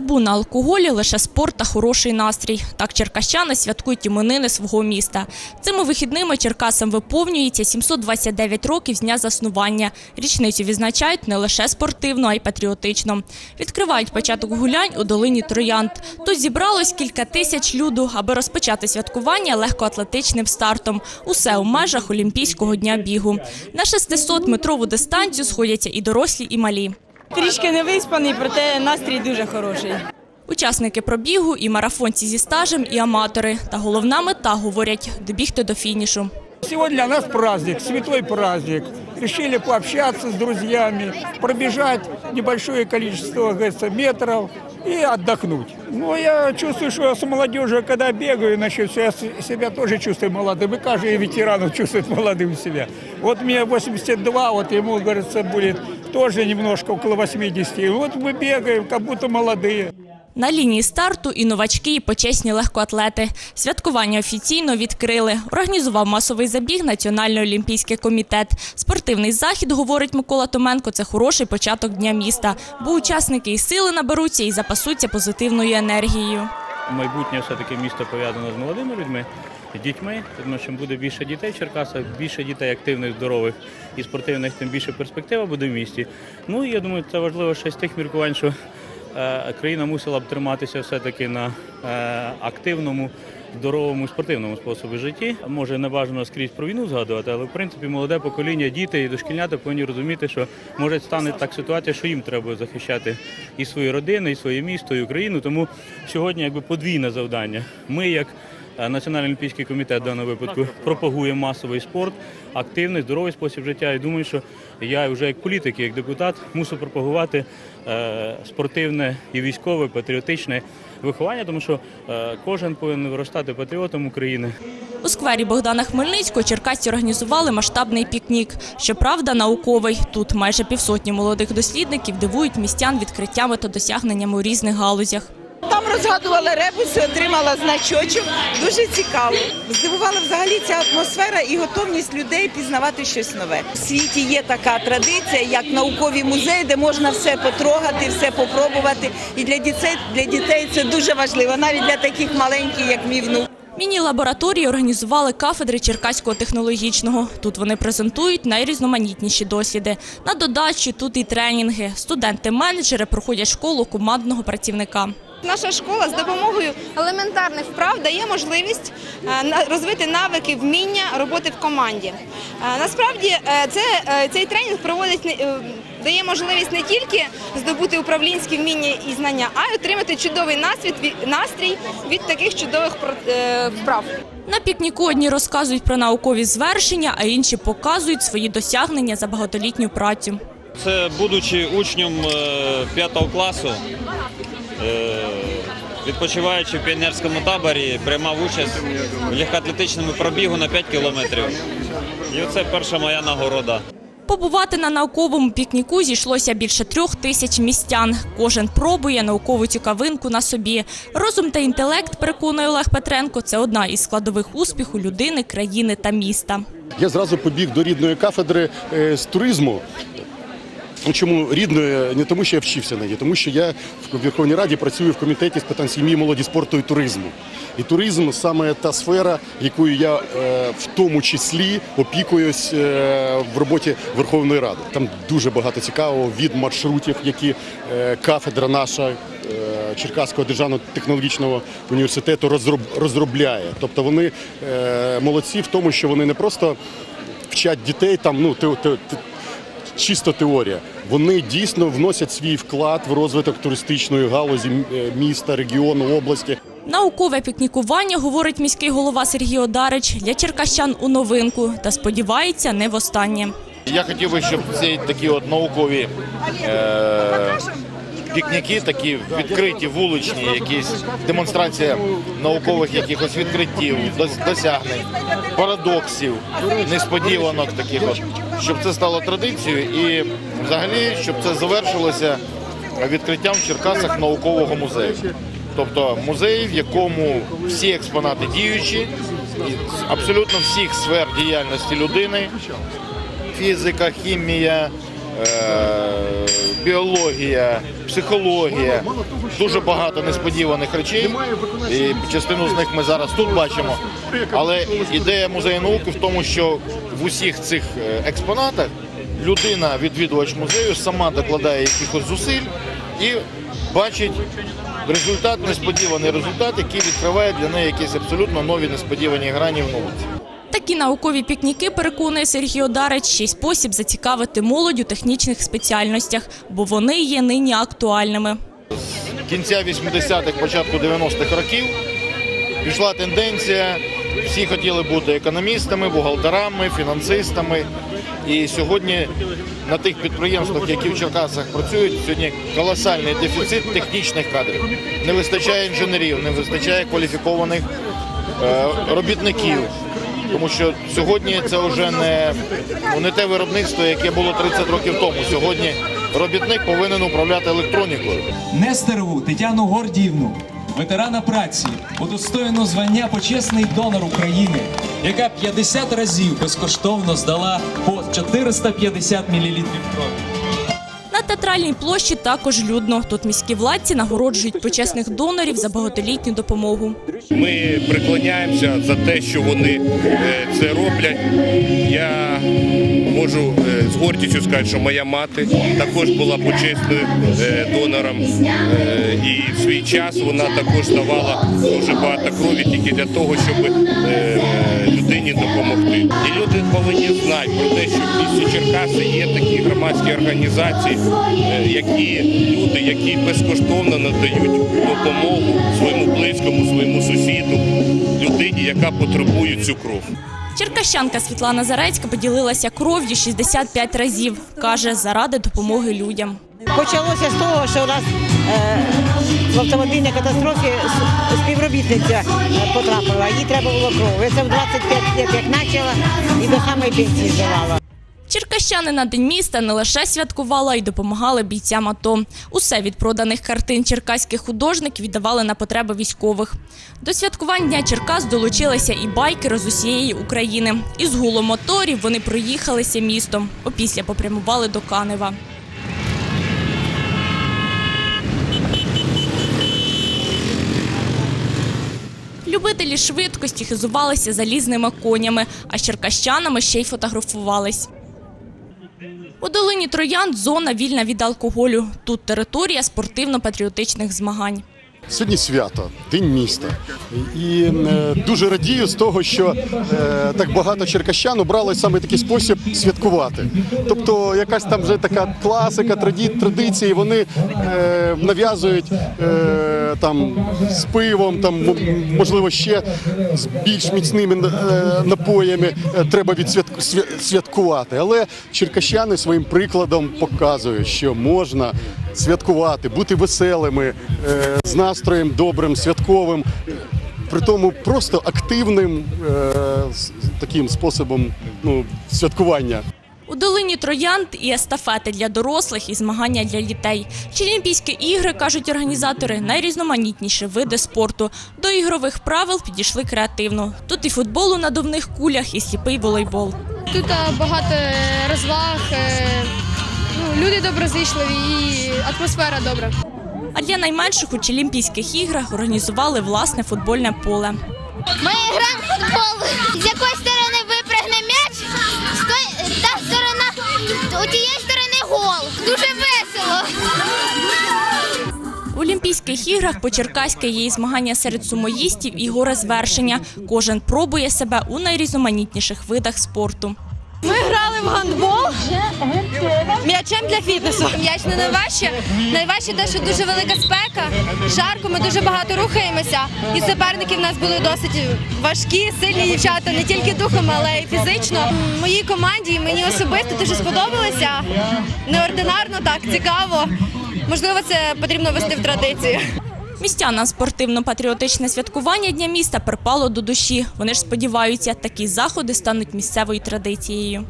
Табу на алкоголі лише спорт та хороший настрій. Так черкащани святкують іменини свого міста. Цими вихідними Черкасам виповнюється 729 років з дня заснування. Річницю відзначають не лише спортивно, а й патріотично. Відкривають початок гулянь у долині Троянд. Тут зібралось кілька тисяч люду, аби розпочати святкування легкоатлетичним стартом. Усе у межах Олімпійського дня бігу. На 600-метрову дистанцію сходяться і дорослі, і малі. Трішки не виспаний, проте настрій дуже хороший. Учасники пробігу і марафонці зі стажем, і аматори. Та головна мета, говорять, добігти до фінішу. Сегодня для нас праздник, святой праздник. Решили пообщаться с друзьями, пробежать небольшое количество говорится, метров и отдохнуть. Ну, я чувствую, что я с молодежью, когда бегаю, насчет я с- себя тоже чувствую молодым. И каждый ветеран чувствует молодым себя. Вот мне 82, вот ему, говорится, будет тоже немножко около 80. И вот мы бегаем, как будто молодые. На лінії старту і новачки, і почесні легкоатлети. Святкування офіційно відкрили. Організував масовий забіг Національний олімпійський комітет. Спортивний захід, говорить Микола Томенко, це хороший початок дня міста, бо учасники і сили наберуться, і запасуться позитивною енергією. Майбутнє все-таки місто пов'язано з молодими людьми, дітьми. Тому що буде більше дітей в Черкасах, більше дітей активних, здорових і спортивних, тим більше перспектива буде в місті. Ну і я думаю, це важливо ще з тих міркувань, що е, країна мусила б триматися все-таки на е, активному. Здоровому спортивному способі житті може не бажано скрізь про війну згадувати, але в принципі молоде покоління, діти і дошкільнята повинні розуміти, що може стане так ситуація, що їм треба захищати і свої родини, і своє місто, і Україну. Тому сьогодні якби подвійне завдання. Ми, як Національний олімпійський комітет в даному випадку пропагуємо масовий спорт, активний, здоровий спосіб життя. І думаю, що я вже як політик, як депутат мушу пропагувати е, спортивне і військове, патріотичне виховання, тому що е, кожен повинен виростати патріотом України. У сквері Богдана Хмельницького черкасці організували масштабний пікнік. Щоправда, науковий. Тут майже півсотні молодих дослідників дивують містян відкриттями та досягненнями у різних галузях. Розгадувала ребуси, отримала значочок. Дуже цікаво. Здивувала взагалі ця атмосфера і готовність людей пізнавати щось нове. В світі є така традиція, як наукові музеї, де можна все потрогати, все попробувати. І для дітей, для дітей це дуже важливо, навіть для таких маленьких, як мій внук. Міні-лабораторії організували кафедри Черкаського технологічного. Тут вони презентують найрізноманітніші досліди. На додачу тут і тренінги. Студенти-менеджери проходять школу командного працівника. Наша школа з допомогою елементарних вправ дає можливість е, на- розвити навики, вміння роботи в команді. Е, Насправді е, це, цей тренінг проводить не- дає можливість не тільки здобути управлінські вміння і знання, а й отримати чудовий насвід, настрій від таких чудових про- вправ. На пікніку одні розказують про наукові звершення, а інші показують свої досягнення за багатолітню працю. Це будучи учнем 5 класу, відпочиваючи в піонерському таборі, приймав участь в легкоатлетичному пробігу на 5 кілометрів. І це перша моя нагорода. Побувати на науковому пікніку зійшлося більше трьох тисяч містян. Кожен пробує наукову цікавинку на собі. Розум та інтелект, переконує Олег Петренко, це одна із складових успіху людини, країни та міста. Я зразу побіг до рідної кафедри е, з туризму. Ну, Чому рідної? Не тому, що я вчився на ній, тому що я в Верховній Раді працюю в комітеті з питань сім'ї, молоді, спорту і туризму. І туризм саме та сфера, якою я е, в тому числі опікуюсь е, в роботі Верховної Ради. Там дуже багато цікавого від маршрутів, які е, кафедра наша Черкаського державного технологічного університету розроб- розробляє. Тобто вони молодці в тому, що вони не просто вчать дітей там, ну чисто теорія. Вони дійсно вносять свій вклад в розвиток туристичної галузі е, міста, регіону, області. Наукове пікнікування, говорить міський голова Сергій Одарич, для черкащан у новинку та сподівається не востаннє. Я хотів би, щоб ці такі от наукові е, пікніки, такі відкриті, вуличні, якісь демонстрація наукових якихось відкриттів, дос- досягнень, парадоксів, несподіванок таких от, щоб це стало традицією і взагалі, щоб це завершилося відкриттям в Черкасах наукового музею. Тобто музей, в якому всі експонати діючі, абсолютно всіх сфер діяльності людини, фізика, хімія, е, біологія, психологія, дуже багато несподіваних речей. І частину з них ми зараз тут бачимо. Але ідея музею науки в тому, що в усіх цих е, експонатах людина, відвідувач музею, сама докладає якихось зусиль і бачить результат, несподіваний результат, який відкриває для неї якісь абсолютно нові несподівані грані в науці. Такі наукові пікніки, переконує Сергій Одарич, ще й спосіб зацікавити молодь у технічних спеціальностях, бо вони є нині актуальними. кінця 80-х, початку 90-х років пішла тенденція. Всі хотіли бути економістами, бухгалтерами, фінансистами. І сьогодні на тих підприємствах, які в Черкасах працюють, сьогодні колосальний дефіцит технічних кадрів. Не вистачає інженерів, не вистачає кваліфікованих е, робітників. Тому що сьогодні це вже не, ну, не те виробництво, яке було 30 років тому. Сьогодні робітник повинен управляти електронікою. Нестерову Тетяну Гордіївну, ветерана праці, удостоєно звання почесний донор України, яка 50 разів безкоштовно здала по 450 мл крові. Театральній площі також людно. Тут міські владці нагороджують почесних донорів за багатолітню допомогу. Ми приклоняємося за те, що вони е, це роблять. Я можу е, з гордістю сказати, що моя мати також була почесною е, донором. І в свій час вона також давала дуже багато крові тільки для того, щоб людині допомогти. І люди повинні знати про те, що в місті Черкаси є такі громадські організації, які люди, які безкоштовно надають допомогу своєму близькому, своєму сусіду, людині, яка потребує цю кров. Черкащанка Світлана Зарецька поділилася кров'ю 65 разів. Каже, заради допомоги людям. Почалося з того, що у нас е, в автомобільній катастрофі співробітниця е, потрапила. Їй треба було кров. Я це в 25 років як почала і до самої пенсії здавала. Черкащани на день міста не лише святкували, й допомагали бійцям АТО. Усе від проданих картин черкаських художників віддавали на потреби військових. До святкувань Дня Черкас долучилися і байкери з усієї України. Із гулом моторів вони проїхалися містом. Опісля попрямували до Канева. Любителі швидкості хизувалися залізними конями, а з черкащанами ще й фотографувались. У долині троянд зона вільна від алкоголю. Тут територія спортивно-патріотичних змагань. Сьогодні свято, День міста. І е, дуже радію з того, що е, так багато черкащан обрали саме такий спосіб святкувати. Тобто якась там вже така класика, традиції, вони е, нав'язують там з пивом, там можливо ще з більш міцними напоями треба відсвятку- святкувати. Але черкащани своїм прикладом показують, що можна святкувати, бути веселими, з настроєм добрим, святковим, при тому просто активним е, таким способом ну, святкування. У долині Троянд і естафети для дорослих, і змагання для дітей. Челімпійські ігри, кажуть організатори, найрізноманітніші види спорту. До ігрових правил підійшли креативно. Тут і футбол у надувних кулях, і сліпий волейбол. Тут е, багато розваг, е, ну, люди доброзичливі і атмосфера добра. А для найменших у Челімпійських іграх організували власне футбольне поле. Ми граємо в футбол. З якої сторони випрягне м'яч, з той, та сторона, у тієї сторони гол. Дуже весело. В Олімпійських іграх по-черкаськи є і змагання серед сумоїстів і горе звершення. Кожен пробує себе у найрізноманітніших видах спорту. Ми грали в гандбол м'ячем для фітнесу. М'яч не найважче. Найважче те, що дуже велика спека, жарко, ми дуже багато рухаємося. І суперники в нас були досить важкі, сильні дівчата, не тільки духом, але й фізично. Моїй команді і мені особисто дуже сподобалося. Неординарно, так, цікаво. Можливо, це потрібно вести в традицію. Містянам спортивно-патріотичне святкування Дня міста припало до душі. Вони ж сподіваються, такі заходи стануть місцевою традицією.